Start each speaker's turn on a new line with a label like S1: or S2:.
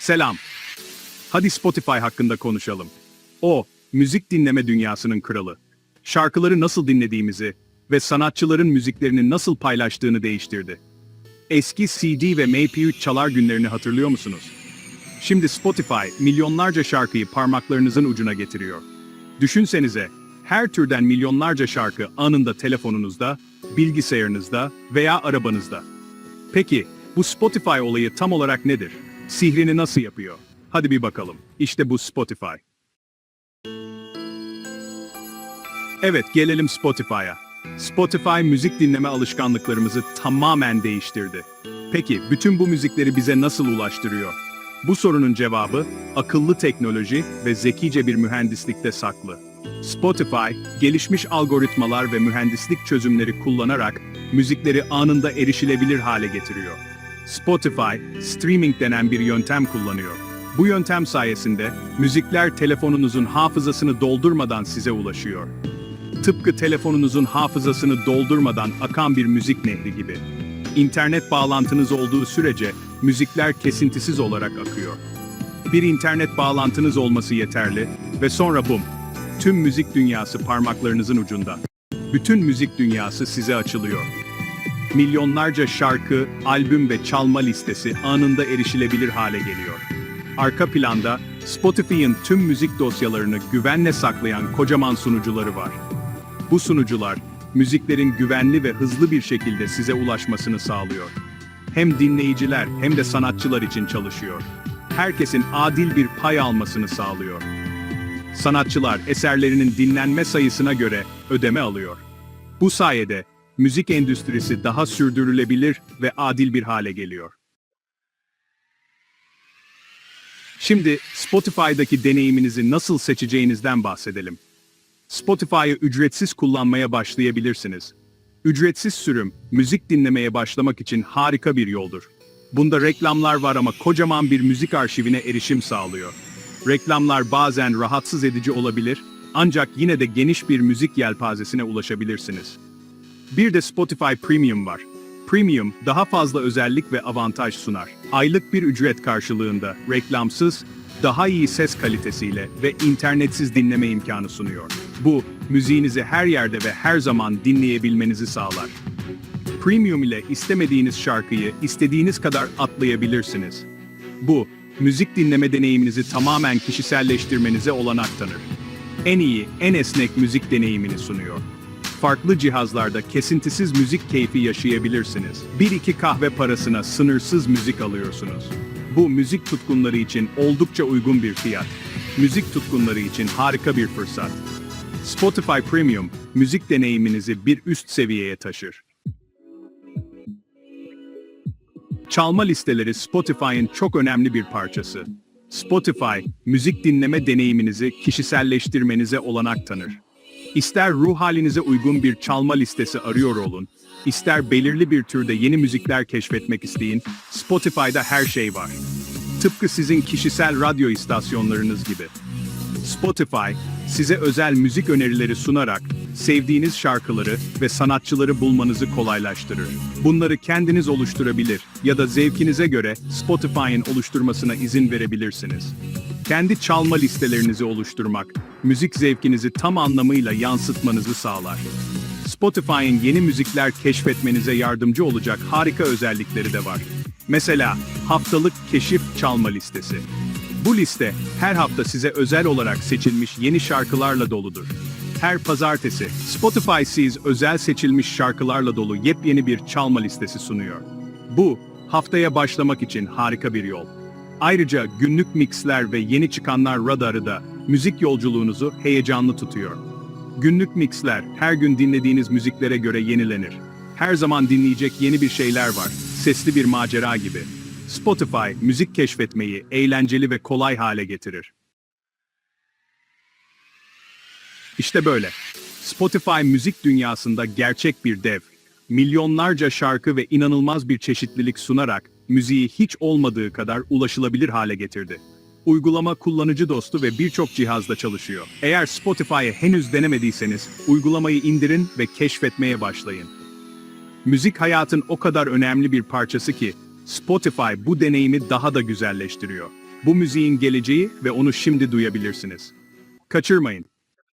S1: Selam. Hadi Spotify hakkında konuşalım. O, müzik dinleme dünyasının kralı. Şarkıları nasıl dinlediğimizi ve sanatçıların müziklerini nasıl paylaştığını değiştirdi. Eski CD ve MP3 çalar günlerini hatırlıyor musunuz? Şimdi Spotify milyonlarca şarkıyı parmaklarınızın ucuna getiriyor. Düşünsenize, her türden milyonlarca şarkı anında telefonunuzda, bilgisayarınızda veya arabanızda. Peki, bu Spotify olayı tam olarak nedir? Sihrini nasıl yapıyor? Hadi bir bakalım. İşte bu Spotify. Evet, gelelim Spotify'a. Spotify müzik dinleme alışkanlıklarımızı tamamen değiştirdi. Peki, bütün bu müzikleri bize nasıl ulaştırıyor? Bu sorunun cevabı, akıllı teknoloji ve zekice bir mühendislikte saklı. Spotify, gelişmiş algoritmalar ve mühendislik çözümleri kullanarak müzikleri anında erişilebilir hale getiriyor. Spotify, streaming denen bir yöntem kullanıyor. Bu yöntem sayesinde müzikler telefonunuzun hafızasını doldurmadan size ulaşıyor. Tıpkı telefonunuzun hafızasını doldurmadan akan bir müzik nehri gibi. İnternet bağlantınız olduğu sürece müzikler kesintisiz olarak akıyor. Bir internet bağlantınız olması yeterli ve sonra bum, tüm müzik dünyası parmaklarınızın ucunda. Bütün müzik dünyası size açılıyor. Milyonlarca şarkı, albüm ve çalma listesi anında erişilebilir hale geliyor. Arka planda Spotify'ın tüm müzik dosyalarını güvenle saklayan kocaman sunucuları var. Bu sunucular, müziklerin güvenli ve hızlı bir şekilde size ulaşmasını sağlıyor. Hem dinleyiciler hem de sanatçılar için çalışıyor. Herkesin adil bir pay almasını sağlıyor. Sanatçılar eserlerinin dinlenme sayısına göre ödeme alıyor. Bu sayede müzik endüstrisi daha sürdürülebilir ve adil bir hale geliyor. Şimdi Spotify'daki deneyiminizi nasıl seçeceğinizden bahsedelim. Spotify'ı ücretsiz kullanmaya başlayabilirsiniz. Ücretsiz sürüm, müzik dinlemeye başlamak için harika bir yoldur. Bunda reklamlar var ama kocaman bir müzik arşivine erişim sağlıyor. Reklamlar bazen rahatsız edici olabilir, ancak yine de geniş bir müzik yelpazesine ulaşabilirsiniz. Bir de Spotify Premium var. Premium daha fazla özellik ve avantaj sunar. Aylık bir ücret karşılığında reklamsız, daha iyi ses kalitesiyle ve internetsiz dinleme imkanı sunuyor. Bu, müziğinizi her yerde ve her zaman dinleyebilmenizi sağlar. Premium ile istemediğiniz şarkıyı istediğiniz kadar atlayabilirsiniz. Bu, müzik dinleme deneyiminizi tamamen kişiselleştirmenize olanak tanır. En iyi, en esnek müzik deneyimini sunuyor. Farklı cihazlarda kesintisiz müzik keyfi yaşayabilirsiniz. 1-2 kahve parasına sınırsız müzik alıyorsunuz. Bu müzik tutkunları için oldukça uygun bir fiyat. Müzik tutkunları için harika bir fırsat. Spotify Premium, müzik deneyiminizi bir üst seviyeye taşır. Çalma listeleri Spotify'ın çok önemli bir parçası. Spotify, müzik dinleme deneyiminizi kişiselleştirmenize olanak tanır. İster ruh halinize uygun bir çalma listesi arıyor olun, ister belirli bir türde yeni müzikler keşfetmek isteyin, Spotify'da her şey var. Tıpkı sizin kişisel radyo istasyonlarınız gibi. Spotify, size özel müzik önerileri sunarak sevdiğiniz şarkıları ve sanatçıları bulmanızı kolaylaştırır. Bunları kendiniz oluşturabilir ya da zevkinize göre Spotify'ın oluşturmasına izin verebilirsiniz. Kendi çalma listelerinizi oluşturmak, müzik zevkinizi tam anlamıyla yansıtmanızı sağlar. Spotify'ın yeni müzikler keşfetmenize yardımcı olacak harika özellikleri de var. Mesela haftalık keşif çalma listesi. Bu liste her hafta size özel olarak seçilmiş yeni şarkılarla doludur. Her pazartesi Spotify Seas özel seçilmiş şarkılarla dolu yepyeni bir çalma listesi sunuyor. Bu, haftaya başlamak için harika bir yol. Ayrıca günlük mixler ve yeni çıkanlar radarı da müzik yolculuğunuzu heyecanlı tutuyor. Günlük mixler her gün dinlediğiniz müziklere göre yenilenir. Her zaman dinleyecek yeni bir şeyler var, sesli bir macera gibi. Spotify, müzik keşfetmeyi eğlenceli ve kolay hale getirir. İşte böyle. Spotify müzik dünyasında gerçek bir dev. Milyonlarca şarkı ve inanılmaz bir çeşitlilik sunarak müziği hiç olmadığı kadar ulaşılabilir hale getirdi. Uygulama kullanıcı dostu ve birçok cihazda çalışıyor. Eğer Spotify'ı henüz denemediyseniz uygulamayı indirin ve keşfetmeye başlayın. Müzik hayatın o kadar önemli bir parçası ki Spotify bu deneyimi daha da güzelleştiriyor. Bu müziğin geleceği ve onu şimdi duyabilirsiniz. Kaçırmayın.